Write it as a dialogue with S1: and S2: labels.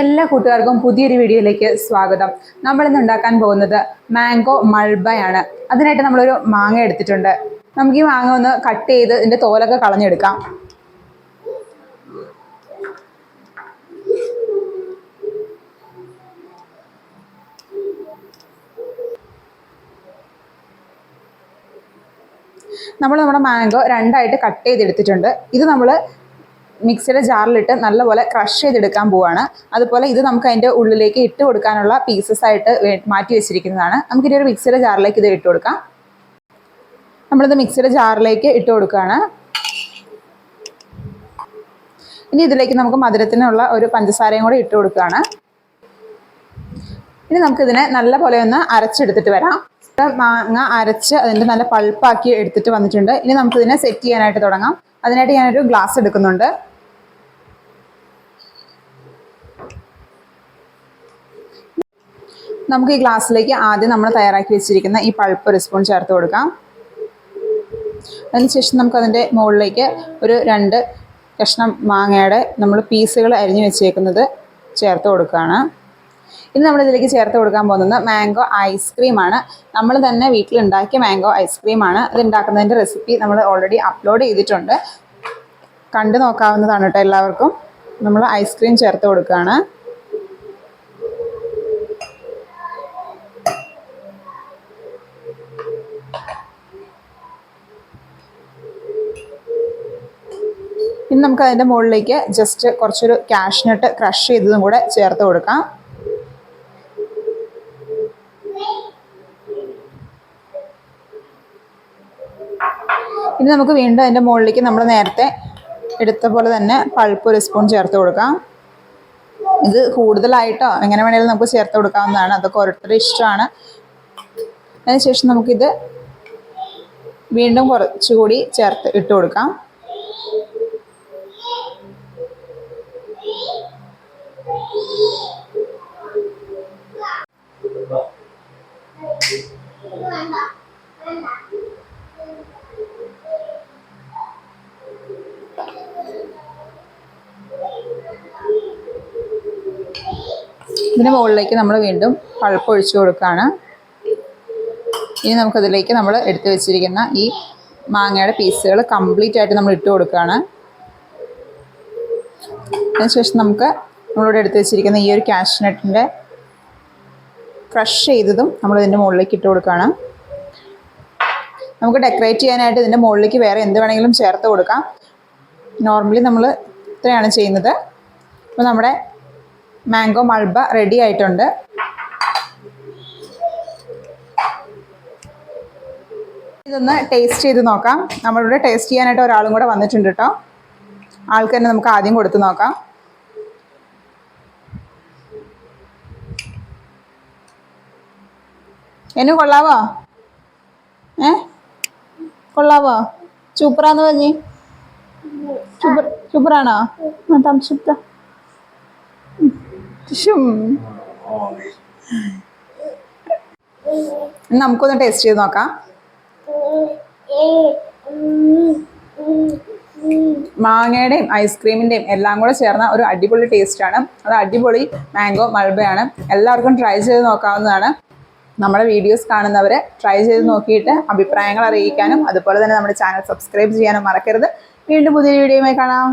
S1: എല്ലാ കൂട്ടുകാർക്കും പുതിയൊരു വീഡിയോയിലേക്ക് സ്വാഗതം. നമ്മൾ ഇന്ന് ഉണ്ടാക്കാൻ പോകുന്നത് മാംഗോ മൾബയാണ്. അതിനായിട്ട് നമ്മളൊരു മാങ്ങ എടുത്തിട്ടുണ്ട്. നമുക്ക് ഈ മാങ്ങ ഒന്ന് കട്ട് ചെയ്ത് ഇതിന്റെ തോലൊക്കെ കളഞ്ഞെടുക്കാം. നമ്മൾ നമ്മുടെ മാംഗോ രണ്ടായിട്ട് കട്ട് ചെയ്തെടുത്തിട്ടുണ്ട്. ഇത് നമ്മൾ മിക്സിയുടെ ജാറിലിട്ട് നല്ലപോലെ ക്രഷ് ചെയ്തെടുക്കാൻ പോവാണ്. അതുപോലെ ഇത് നമുക്ക് അതിന്റെ ഉള്ളിലേക്ക് ഇട്ട് കൊടുക്കാനുള്ള പീസസ് ആയിട്ട് മാറ്റി വെച്ചിരിക്കുന്നതാണ്. നമുക്ക് ഇനി ഒരു മിക്സിയുടെ ജാറിലേക്ക് ഇത് ഇട്ട് കൊടുക്കാം. നമ്മളിത് മിക്സിയുടെ ജാറിലേക്ക് ഇട്ട് കൊടുക്കുകയാണ്. ഇനി ഇതിലേക്ക് നമുക്ക് മധുരത്തിനുള്ള ഒരു പഞ്ചസാരയും കൂടെ ഇട്ട് കൊടുക്കുകയാണ്. ഇനി നമുക്കിതിനെ നല്ല പോലെ ഒന്ന് അരച്ചെടുത്തിട്ട് വരാം. മാങ്ങ അരച്ച് അതിന്റെ നല്ല പൾപ്പാക്കി എടുത്തിട്ട് വന്നിട്ടുണ്ട്. ഇനി നമുക്കിതിനെ സെറ്റ് ചെയ്യാനായിട്ട് തുടങ്ങാം. അതിനായിട്ട് ഞാനൊരു ഗ്ലാസ് എടുക്കുന്നുണ്ട്. നമുക്ക് ഈ ഗ്ലാസ്സിലേക്ക് ആദ്യം നമ്മൾ തയ്യാറാക്കി വെച്ചിരിക്കുന്ന ഈ പൾപ്പ് ഒരു സ്പൂൺ ചേർത്ത് കൊടുക്കാം. അതിനുശേഷം നമുക്കതിന്റെ മുകളിലേക്ക് ഒരു രണ്ട് കഷ്ണം മാങ്ങയുടെ നമ്മൾ പീസുകൾ അരിഞ്ഞു വെച്ചേക്കുന്നത് ചേർത്ത് കൊടുക്കുകയാണ്. ഇനി നമ്മളിതിലേക്ക് ചേർത്ത് കൊടുക്കാൻ പോകുന്നത് മാംഗോ ഐസ്ക്രീമാണ് നമ്മൾ തന്നെ വീട്ടിലുണ്ടാക്കിയ മാംഗോ ഐസ്ക്രീമാണ് അത് ഉണ്ടാക്കുന്നതിന്റെ റെസിപ്പി നമ്മൾ ഓൾറെഡി അപ്ലോഡ് ചെയ്തിട്ടുണ്ട്. കണ്ടു നോക്കാവുന്നതാണ് കേട്ടോ എല്ലാവർക്കും. നമ്മൾ ഐസ്ക്രീം ചേർത്ത് കൊടുക്കുകയാണ്. ഇനി നമുക്ക് അതിന്റെ മുകളിലേക്ക് ജസ്റ്റ് കുറച്ചൊരു കാഷ്നട്ട് ക്രഷ് ചെയ്തതും കൂടെ ചേർത്ത് കൊടുക്കാം. ഇനി നമുക്ക് വീണ്ടും അതിന്റെ മുകളിലേക്ക് നമ്മൾ നേരത്തെ എടുത്ത പോലെ തന്നെ പൾപ്പ് ഒരു സ്പൂൺ ചേർത്ത് കൊടുക്കാം. ഇത് കൂടുതലായിട്ടോ എങ്ങനെ വേണേലും നമുക്ക് ചേർത്ത് കൊടുക്കാവുന്നതാണ്. അതൊക്കെ ഓരോരുത്തരുടെ ഇഷ്ടമാണ്. അതിനുശേഷം നമുക്കിത് വീണ്ടും കുറച്ചുകൂടി ചേർത്ത് ഇട്ട് കൊടുക്കാം. ഇതിന് മുകളിലേക്ക് നമ്മൾ വീണ്ടും പൾപ്പ് ഒഴിച്ചു കൊടുക്കുകയാണ്. ഇനി നമുക്കതിലേക്ക് നമ്മൾ എടുത്തു വെച്ചിരിക്കുന്ന ഈ മാങ്ങയുടെ പീസുകൾ കംപ്ലീറ്റ് ആയിട്ട് നമ്മൾ ഇട്ട് കൊടുക്കുകയാണ് അതിനുശേഷം നമുക്ക് നമ്മളിവിടെ എടുത്തു വെച്ചിരിക്കുന്ന ഈ ഒരു കാഷ്നട്ടിന്റെ ക്രഷ് ചെയ്തതും നമ്മൾ ഇതിന്റെ മുകളിലേക്ക് ഇട്ട് കൊടുക്കുകയാണ് നമുക്ക് ഡെക്കറേറ്റ് ചെയ്യാനായിട്ട് ഇതിന്റെ മുകളിലേക്ക് വേറെ എന്ത് വേണമെങ്കിലും ചേർത്ത് കൊടുക്കാം. നോർമലി നമ്മൾ ഇത്രയാണ് ചെയ്യുന്നത്. അപ്പോൾ നമ്മുടെ മാംഗോ മൾബ റെഡി ആയിട്ടുണ്ട്. ഇതൊന്ന് ടേസ്റ്റ് ചെയ്ത് നോക്കാം. നമ്മളിവിടെ ടേസ്റ്റ് ചെയ്യാനായിട്ട് ഒരാളും കൂടെ വന്നിട്ടുണ്ട് കേട്ടോ ആൾക്ക് തന്നെ നമുക്ക് ആദ്യം കൊടുത്ത് നോക്കാം. എന്നു കൊള്ളാവോ? ഏ? കൊള്ളാവോ? സൂപ്പറാന്ന് പറഞ്ഞ്. സൂപ്പർ സൂപ്പറാണോ? നമുക്കൊന്ന് ടേസ്റ്റ് ചെയ്ത് നോക്കാം. മാങ്ങയുടെയും ഐസ്ക്രീമിന്റെയും എല്ലാം കൂടെ ചേർന്ന ഒരു അടിപൊളി ടേസ്റ്റാണ്. അത് അടിപൊളി മാംഗോ മൾബയാണ്. എല്ലാവർക്കും ട്രൈ ചെയ്ത് നോക്കാവുന്നതാണ്. നമ്മുടെ വീഡിയോസ് കാണുന്നവർ ട്രൈ ചെയ്ത് നോക്കിയിട്ട് അഭിപ്രായങ്ങൾ അറിയിക്കാനും അതുപോലെ തന്നെ നമ്മുടെ ചാനൽ സബ്സ്ക്രൈബ് ചെയ്യാനും മറക്കരുത്. വീണ്ടും പുതിയ വീഡിയോയുമായി കാണാം.